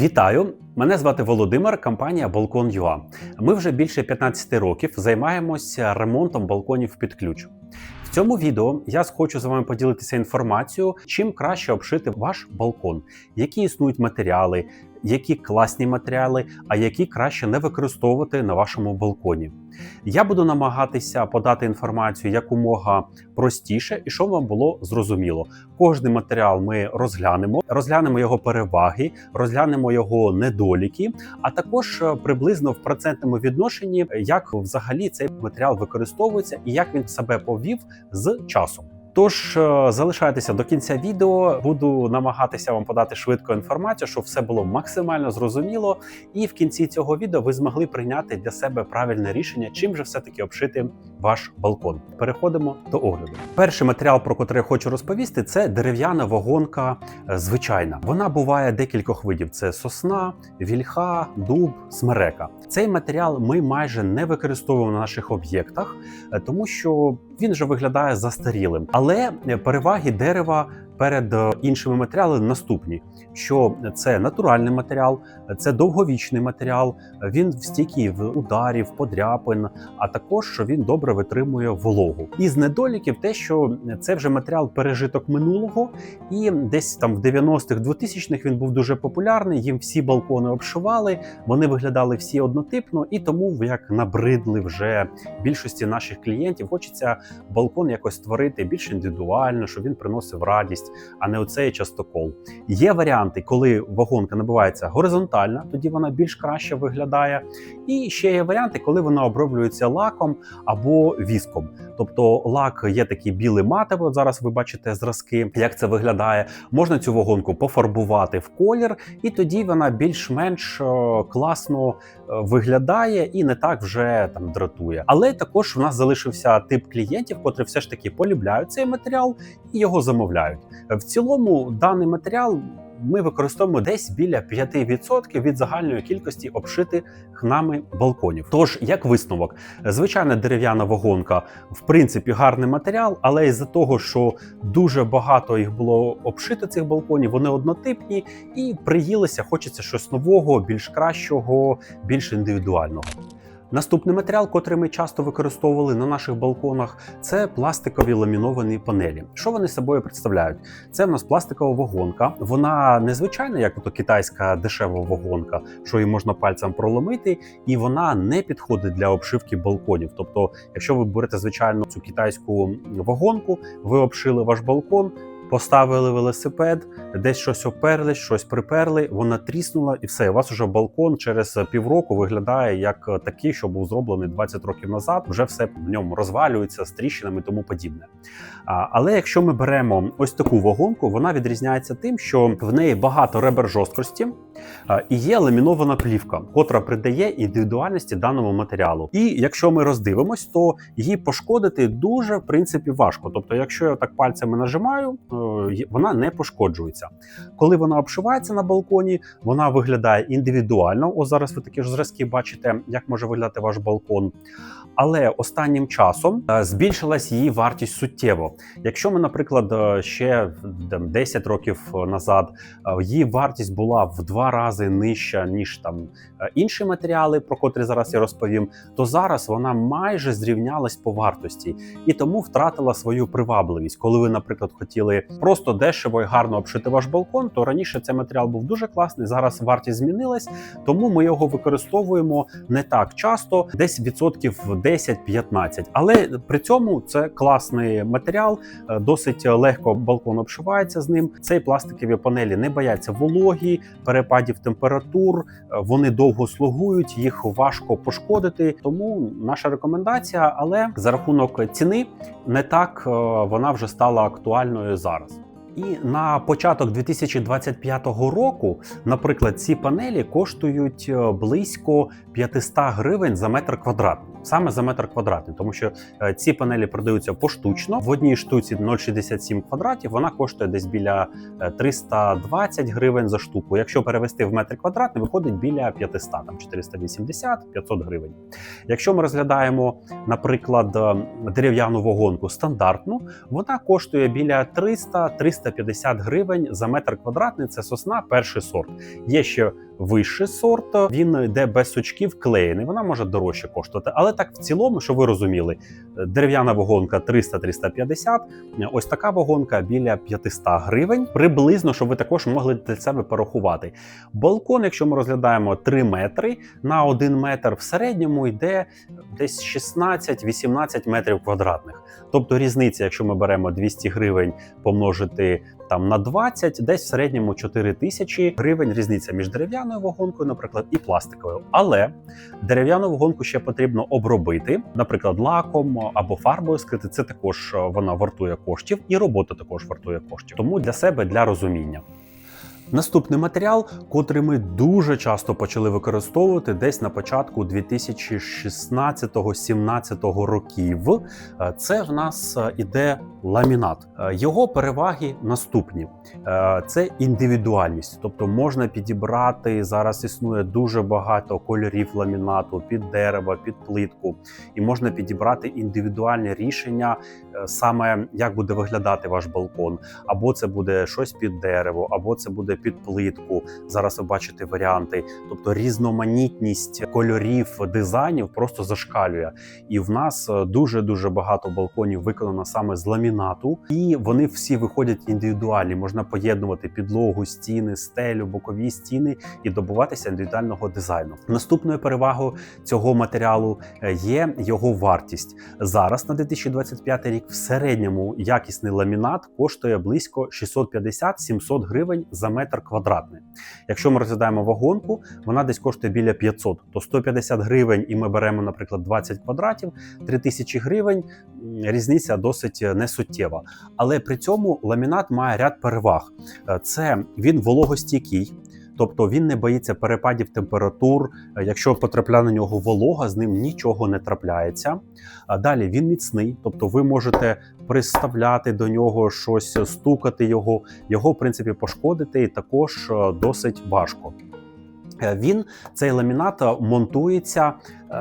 Вітаю! Мене звати Володимир, компанія Балкон.ua. Ми вже більше 15 років займаємося ремонтом балконів під ключ. В цьому відео я хочу з вами поділитися інформацією, чим краще обшити ваш балкон, які існують матеріали, які класні матеріали, а які краще не використовувати на вашому балконі. Я буду намагатися подати інформацію якомога простіше і щоб вам було зрозуміло. Кожний матеріал ми розглянемо, розглянемо його переваги, розглянемо його недоліки, а також е, приблизно в процентному відношенні, як взагалі цей матеріал використовується і як він себе повів з часом. Тож е, залишайтеся до кінця відео, буду намагатися вам подати швидко інформацію, щоб все було максимально зрозуміло. І в кінці цього відео ви змогли прийняти для себе правильне рішення, чим же все-таки обшити ваш балкон. Переходимо до огляду. Перший матеріал, про який я хочу розповісти, це дерев'яна вагонка е, звичайна. Вона буває декількох видів: це сосна, вільха, дуб, смерека. Цей матеріал ми майже не використовуємо на наших об'єктах, е, тому що він вже виглядає застарілим. Але переваги дерева перед е, іншими матеріалами наступні: що це натуральний матеріал, це довговічний матеріал, він стійкий в ударів, подряпин, а також що він добре витримує вологу. Із недоліків те, що це вже матеріал пережиток минулого, і десь там в 90-х, 2000-х він був дуже популярний. Їм всі балкони обшивали, вони виглядали всі однотипно, і тому як набридли вже більшості наших клієнтів. Хочеться балкон якось створити більш індивідуально, щоб він приносив радість, а не оцей частокол. Є варіанти, коли вагонка набивається горизонтально, тоді вона більш краще виглядає. І ще є варіанти, коли вона оброблюється лаком або віском. Тобто лак є такий білий матовий. Зараз ви бачите зразки, як це виглядає. Можна цю вагонку пофарбувати в колір, і тоді вона більш-менш е, класно е, виглядає і не так вже там дратує. Але також в нас залишився тип клієнтів, котрі все ж таки полюбляють цей матеріал і його замовляють. В цілому даний матеріал. Ми використовуємо десь біля 5% від загальної кількості обшитих нами балконів. Тож, як висновок, звичайна дерев'яна вагонка, в принципі, гарний матеріал, але із-за того, що дуже багато їх було обшито цих балконів, вони однотипні і приїлися. Хочеться щось нового, більш кращого, більш індивідуального. Наступний матеріал, котрий ми часто використовували на наших балконах, це пластикові ламіновані панелі. Що вони собою представляють? Це в нас пластикова вагонка. Вона незвичайна, як ото китайська дешева вагонка, що її можна пальцем проломити, і вона не підходить для обшивки балконів. Тобто, якщо ви берете звичайно цю китайську вагонку, ви обшили ваш балкон. Поставили велосипед, десь щось оперли, щось приперли, вона тріснула, і все. У вас уже балкон через півроку виглядає як такий, що був зроблений 20 років назад. Вже все в ньому розвалюється з тріщинами, тому подібне. Але якщо ми беремо ось таку вагонку, вона відрізняється тим, що в неї багато ребер жорсткості і є ламінована плівка, котра придає індивідуальності даному матеріалу. І якщо ми роздивимось, то її пошкодити дуже в принципі важко. Тобто, якщо я так пальцями нажимаю вона не пошкоджується. Коли вона обшивається на балконі, вона виглядає індивідуально. Ось зараз ви такі ж зразки бачите, як може виглядати ваш балкон. Але останнім часом е, збільшилась її вартість суттєво. Якщо ми, наприклад, е, ще 10 років назад е, її вартість була в два рази нижча ніж там інші матеріали, про котрі зараз я розповім, то зараз вона майже зрівнялась по вартості і тому втратила свою привабливість. Коли ви, наприклад, хотіли просто дешево і гарно обшити ваш балкон, то раніше цей матеріал був дуже класний. Зараз вартість змінилась, тому ми його використовуємо не так часто, десь відсотків 10-15. Але при цьому це класний матеріал, е, досить легко балкон обшивається з ним. Цей пластикові панелі не бояться вологі, перепадів температур, е, вони довго слугують, їх важко пошкодити. Тому наша рекомендація, але за рахунок ціни не так е, вона вже стала актуальною зараз. І на початок 2025 року, наприклад, ці панелі коштують близько 500 гривень за метр квадратний. Саме за метр квадратний, тому що е, ці панелі продаються поштучно. В одній штуці 0,67 квадратів. Вона коштує десь біля 320 гривень за штуку. Якщо перевести в метр квадратний, виходить біля 500, там 480-500 гривень. Якщо ми розглядаємо, наприклад, дерев'яну вагонку стандартну, вона коштує біля 300-350 гривень за метр квадратний. Це сосна, перший сорт. Є ще вищий сорт, він йде без сучків, клеєний. Вона може дорожче коштувати. Але так в цілому, що ви розуміли, дерев'яна вагонка 300-350, ось така вагонка біля 500 гривень. Приблизно, щоб ви також могли для себе порахувати. Балкон, якщо ми розглядаємо 3 метри на 1 метр, в середньому йде десь 16-18 метрів квадратних. Тобто різниця, якщо ми беремо 200 гривень помножити там на 20, десь в середньому 4 тисячі гривень різниця між дерев'яною вагонкою, наприклад, і пластиковою. Але дерев'яну вагонку ще потрібно обробити, наприклад, лаком або фарбою скрити. Це також е, вона вартує коштів, і робота також вартує коштів. Тому для себе для розуміння. Наступний матеріал, котрий ми дуже часто почали використовувати десь на початку 2016-17 років, е, це в нас е, іде ламінат. Е, Його переваги наступні: це індивідуальність, тобто можна підібрати зараз. Існує дуже багато кольорів ламінату під дерево, під плитку, і можна підібрати індивідуальне рішення, саме як буде виглядати ваш балкон. Або це буде щось під дерево, або це буде під плитку. Зараз ви бачите варіанти. Тобто різноманітність кольорів дизайнів просто зашкалює. І в нас дуже дуже багато балконів виконано саме з ламінату, і вони всі виходять індивідуальні. Можна поєднувати підлогу, стіни, стелю, бокові стіни і добуватися індивідуального дизайну. Наступною перевагою цього матеріалу е, є його вартість. Зараз на 2025 рік в середньому якісний ламінат коштує близько 650-700 гривень за метр квадратний. Якщо ми розглядаємо вагонку, вона десь коштує біля 500, то 150 гривень, і ми беремо, наприклад, 20 квадратів, 3000 гривень. Різниця досить несуттєва. Але при цьому ламінат має ряд переваг. Е, Це він вологостійкий. Тобто він не боїться перепадів температур. Якщо потрапляє на нього волога, з ним нічого не трапляється. А далі він міцний, тобто ви можете приставляти до нього щось, стукати його, його в принципі пошкодити і також е, досить важко. Е, Він цей ламінат е, монтується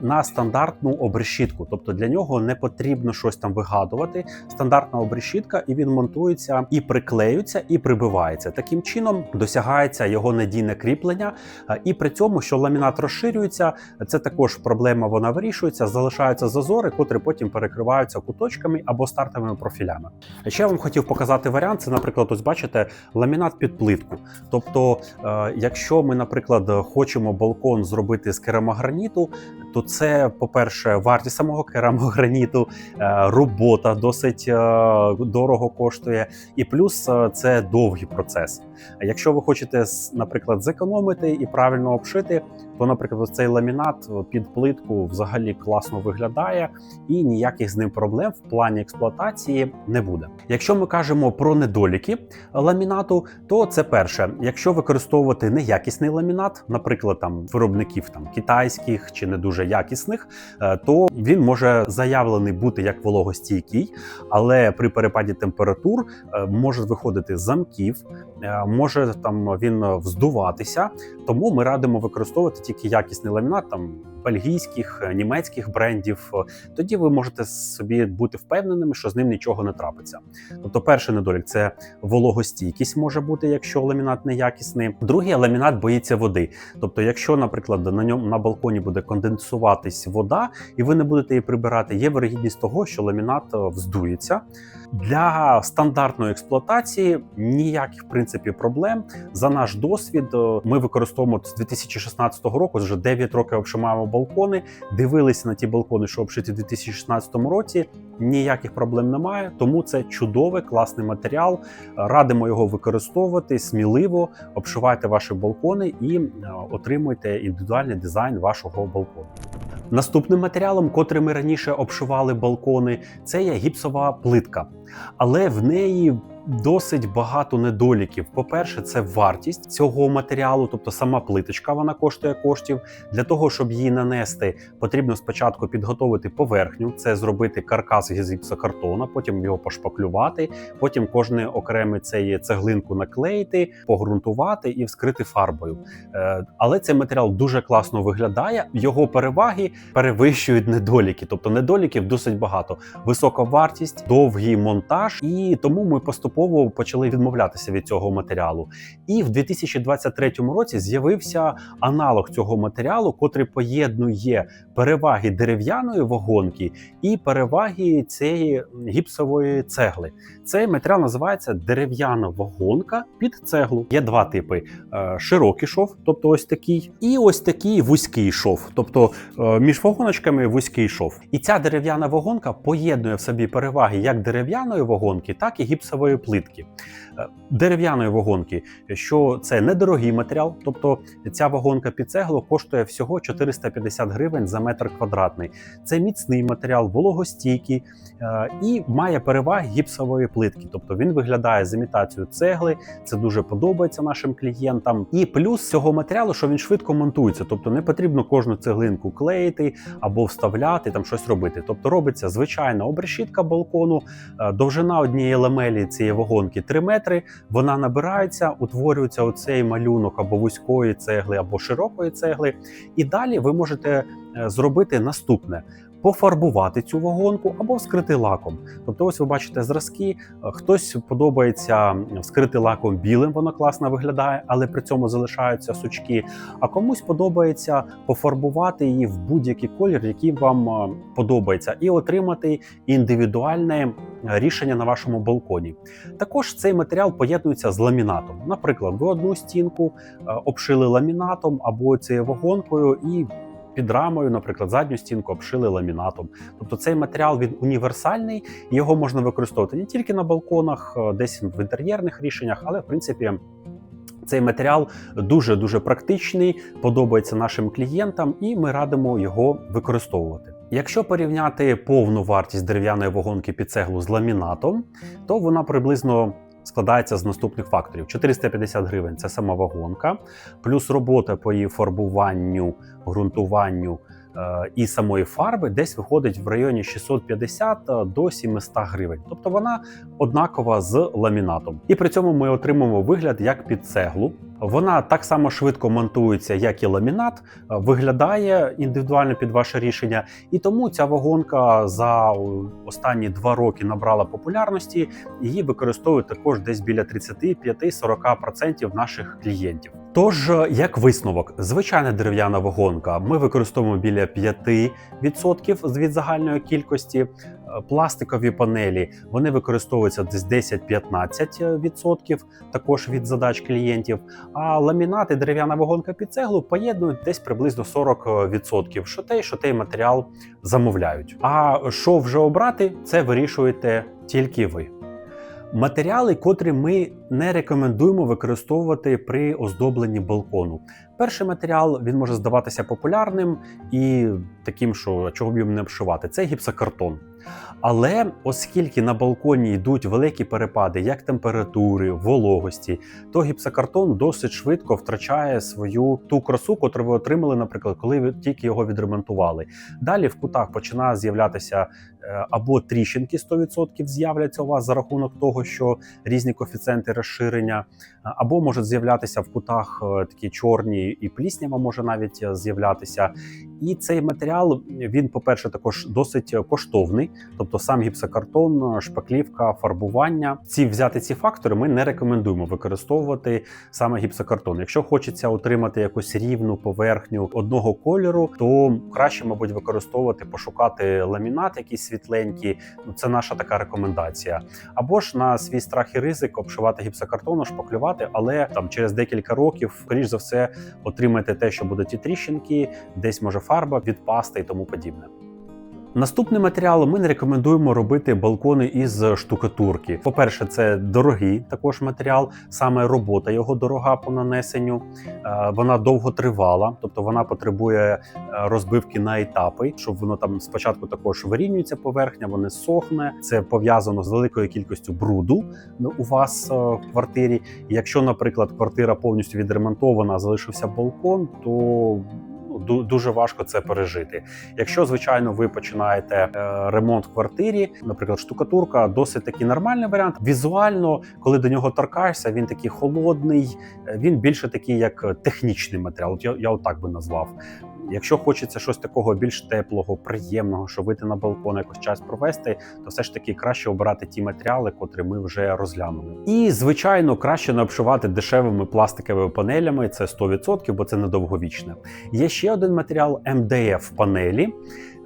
на стандартну обрешітку, тобто для нього не потрібно щось там вигадувати. Стандартна обрешітка, і він монтується і приклеюється, і прибивається. Таким чином досягається його надійне кріплення, е, і при цьому, що ламінат розширюється, це також проблема. Вона вирішується, залишаються зазори, котрі потім перекриваються куточками або стартовими профілями. Ще я вам хотів показати варіант. Це, наприклад, ось бачите, ламінат під плитку. Тобто, е, якщо ми, наприклад, хочемо балкон зробити з керамограніту, то це, по-перше, вартість самого керамограніту, е, робота досить е, дорого коштує, і плюс е, це довгий процес. Якщо ви хочете, наприклад, зекономити і правильно обшити, то, наприклад, ось цей ламінат під плитку взагалі класно виглядає, і ніяких з ним проблем в плані експлуатації не буде. Якщо ми кажемо про недоліки ламінату, то це перше, якщо використовувати неякісний ламінат, наприклад, там виробників там китайських чи не дуже якісних, е, то він може заявлений бути як вологостійкий, але при перепаді температур е, може виходити замків, е, може там він вздуватися. Тому ми радимо використовувати тільки якісний ламінат там бельгійських, е, німецьких брендів. Е, Тоді ви можете собі бути впевненими, що з ним нічого не трапиться. Тобто, перший недолік це вологостійкість може бути, якщо ламінат неякісний. Другий ламінат боїться води. Тобто, якщо, наприклад, на ньому на балконі буде конденсуватись вода, і ви не будете її прибирати, є вирогідність того, що ламінат е, вздується. Для стандартної експлуатації ніяких в принципі проблем. За наш досвід, е, ми використовуємо з 2016 року. Вже 9 років обшимаємо балкони. Дивилися на ті балкони, що обшиті в 2016 році. Ніяких проблем немає, тому це чудовий класний матеріал. Радимо його використовувати сміливо, обшивайте ваші балкони і е, отримуйте індивідуальний дизайн вашого балкону. Наступним матеріалом, котрим ми раніше обшивали балкони, це є гіпсова плитка, але в неї досить багато недоліків. По-перше, це вартість цього матеріалу, тобто сама плиточка вона коштує коштів. Для того, щоб її нанести, потрібно спочатку підготовити поверхню, це зробити каркас із гіпсокартона, потім його пошпаклювати, потім кожне окреме цей цеглинку наклеїти, погрунтувати і вскрити фарбою. Е, Але цей матеріал дуже класно виглядає. Його переваги перевищують недоліки, тобто недоліків досить багато. Висока вартість, довгий монтаж, і тому ми поступово поступово почали відмовлятися від цього матеріалу. І в 2023 році з'явився аналог цього матеріалу, котрий поєднує переваги дерев'яної вагонки і переваги цієї гіпсової цегли. Цей матеріал називається дерев'яна вагонка під цеглу. Є два типи: Е, широкий шов, тобто ось такий, і ось такий вузький шов, тобто е, між вагоночками вузький шов. І ця дерев'яна вагонка поєднує в собі переваги як дерев'яної вагонки, так і гіпсової плитки. Е, Дерев'яної вагонки, що це недорогий матеріал, тобто ця вагонка під цеглу коштує всього 450 гривень за метр квадратний. Це міцний матеріал, вологостійкий е, і має переваги гіпсової плитки. Тобто він виглядає з імітацією цегли. Це дуже подобається нашим клієнтам. І плюс цього матеріалу, що він швидко монтується, тобто не потрібно кожну цеглинку клеїти або вставляти там щось робити. Тобто робиться звичайна обрешітка балкону, е, довжина однієї ламелі цієї вагонки 3 метри. Вона набирається, утворюється оцей малюнок або вузької цегли, або широкої цегли. І далі ви можете е, зробити наступне. Пофарбувати цю вагонку або вскрити лаком. Тобто, ось ви бачите зразки. Хтось подобається вскрити лаком білим, воно класно виглядає, але при цьому залишаються сучки. А комусь подобається пофарбувати її в будь-який колір, який вам е, подобається, і отримати індивідуальне е, рішення на вашому балконі. Також цей матеріал поєднується з ламінатом. Наприклад, ви одну стінку е, обшили ламінатом або цією вагонкою і. Під рамою, наприклад, задню стінку обшили ламінатом. Тобто цей матеріал він універсальний, його можна використовувати не тільки на балконах, е, десь в інтер'єрних рішеннях, але в принципі. Цей матеріал дуже дуже практичний, подобається нашим клієнтам, і ми радимо його використовувати. Якщо порівняти повну вартість дерев'яної вагонки під цеглу з ламінатом, то вона приблизно складається з наступних факторів: 450 гривень це сама вагонка, плюс робота по її фарбуванню, ґрунтуванню і самої фарби десь виходить в районі 650 до 700 гривень. Тобто вона однакова з ламінатом. І при цьому ми отримуємо вигляд як під цеглу. Вона так само швидко монтується, як і ламінат, е, виглядає індивідуально під ваше рішення, і тому ця вагонка за е, останні два роки набрала популярності. Її використовують також десь біля 35-40% наших клієнтів. Тож, як висновок, звичайна дерев'яна вагонка ми використовуємо біля 5% від загальної кількості. Е, Пластикові панелі вони використовуються десь 10-15% також від задач клієнтів. А ламінати, дерев'яна вагонка під цеглу поєднують десь приблизно 40%. Що той, що той матеріал замовляють. А що вже обрати, це вирішуєте тільки ви. Матеріали, котрі ми не рекомендуємо використовувати при оздобленні балкону. Перший матеріал він може здаватися популярним і таким, що чого б їм не обшивати, це гіпсокартон. Але оскільки на балконі йдуть великі перепади як температури, вологості, то гіпсокартон досить швидко втрачає свою ту красу, котру ви отримали, наприклад, коли ви тільки його відремонтували. Далі в кутах починає з'являтися е, або тріщинки 100% з'являться у вас за рахунок того, що різні коефіцієнти розширення, або можуть з'являтися в кутах е, такі чорні і пліснява може навіть е, з'являтися. І цей матеріал він, по-перше, також досить коштовний, тобто сам гіпсокартон, шпаклівка, фарбування. Ці взяти ці фактори ми не рекомендуємо використовувати саме гіпсокартон. Якщо хочеться отримати якусь рівну поверхню одного кольору, то краще, мабуть, використовувати, пошукати ламінат, якийсь світленький. Ну це наша така рекомендація. Або ж на свій страх і ризик обшивати гіпсокартоном, шпаклювати, але там через декілька років, скоріш за все, отримаєте те, що будуть і тріщинки, десь може фарба відпасти і тому подібне. Наступний матеріал ми не рекомендуємо робити балкони із штукатурки. По-перше, це дорогий також матеріал, саме робота його дорога по нанесенню. Е, Вона довго тривала, тобто вона потребує е, розбивки на етапи, щоб воно там спочатку також вирівнюється поверхня, воно сохне. Це пов'язано з великою кількістю бруду ну, у вас е, в квартирі. Якщо, наприклад, квартира повністю відремонтована, залишився балкон, то дуже важко це пережити. Якщо, звичайно, ви починаєте е, ремонт в квартирі, наприклад, штукатурка досить такий нормальний варіант. Візуально, коли до нього торкаєшся, він такий холодний, е, він більше такий, як технічний матеріал. Я, я отак би назвав. Якщо хочеться щось такого більш теплого, приємного, що вийти на балкон, якось час провести, то все ж таки краще обирати ті матеріали, котрі ми вже розглянули. І звичайно, краще не обшивати дешевими пластиковими панелями. Це 100%, бо це недовговічне. Є ще один матеріал МДФ панелі.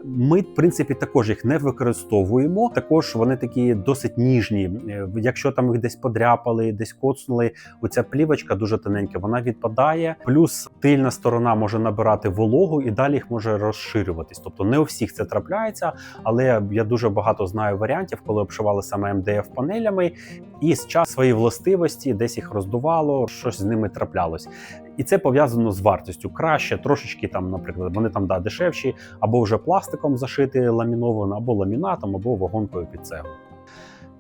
Ми, в принципі, також їх не використовуємо. Також вони такі досить ніжні. Е, Якщо там їх десь подряпали, десь коцнули, оця плівочка дуже тоненька, вона відпадає. Плюс тильна сторона може набирати вологу і далі їх може розширюватись. Тобто не у всіх це трапляється, але я дуже багато знаю варіантів, коли обшивали саме МДФ панелями, і з час свої властивості десь їх роздувало, щось з ними траплялось. І це пов'язано з вартістю. Краще трошечки там, наприклад, вони там да, дешевші, або вже пластиком зашити ламіновано, або ламінатом, або вагонкою під цеглу.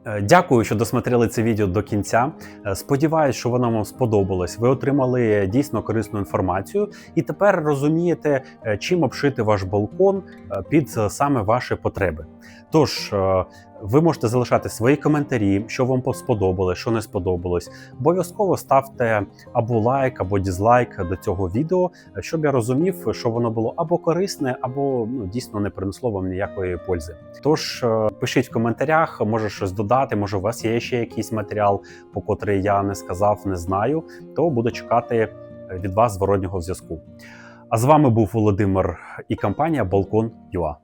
Е, Дякую, що досмотрели це відео до кінця. Е, Сподіваюсь, що воно вам сподобалось. Ви отримали дійсно корисну інформацію, і тепер розумієте, е, чим обшити ваш балкон е, під е, саме ваші потреби. Тож е, ви можете залишати свої коментарі, що вам сподобалось, що не сподобалось. Обов'язково ставте або лайк, або дізлайк до цього відео, щоб я розумів, що воно було або корисне, або ну, дійсно не принесло вам ніякої пользи. Тож е, пишіть в коментарях, може щось додати, може у вас є ще якийсь матеріал, по котрий я не сказав, не знаю, то буду чекати від вас зворотнього зв'язку. А з вами був Володимир і компанія Балкон.ua.